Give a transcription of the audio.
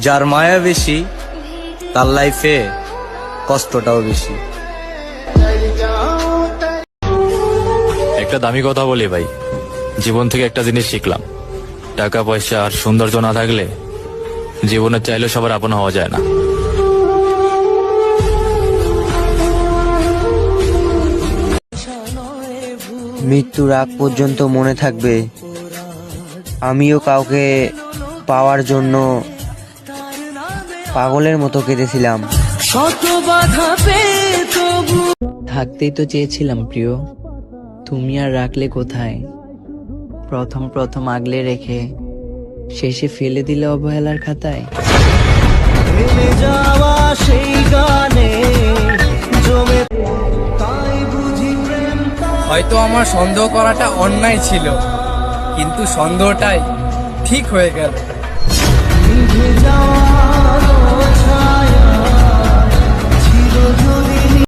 যার মায়া বেশি তার লাইফে কষ্টটাও বেশি। একটা দামি কথা বলি ভাই। জীবন থেকে একটা জিনিস শিখলাম। টাকা পয়সা আর সৌন্দর্য না থাকলে জীবনে চাইলে সবার আপন হওয়া যায় না। মৃত্যুর আগ পর্যন্ত মনে থাকবে আমিও কাউকে পাওয়ার জন্য পাগলের মতো কেঁদেছিলাম। থাকতেই তো চেয়েছিলাম প্রিয়। তুমি আর রাখলে কোথায়? প্রথম প্রথম আগলে রেখে শেষে ফেলে দিলে অবহেলার খাতায়? যাওয়া সেই গানে হয়তো আমার সন্দেহ করাটা অন্যায় ছিল কিন্তু সন্দেহটাই ঠিক হয়ে গেল।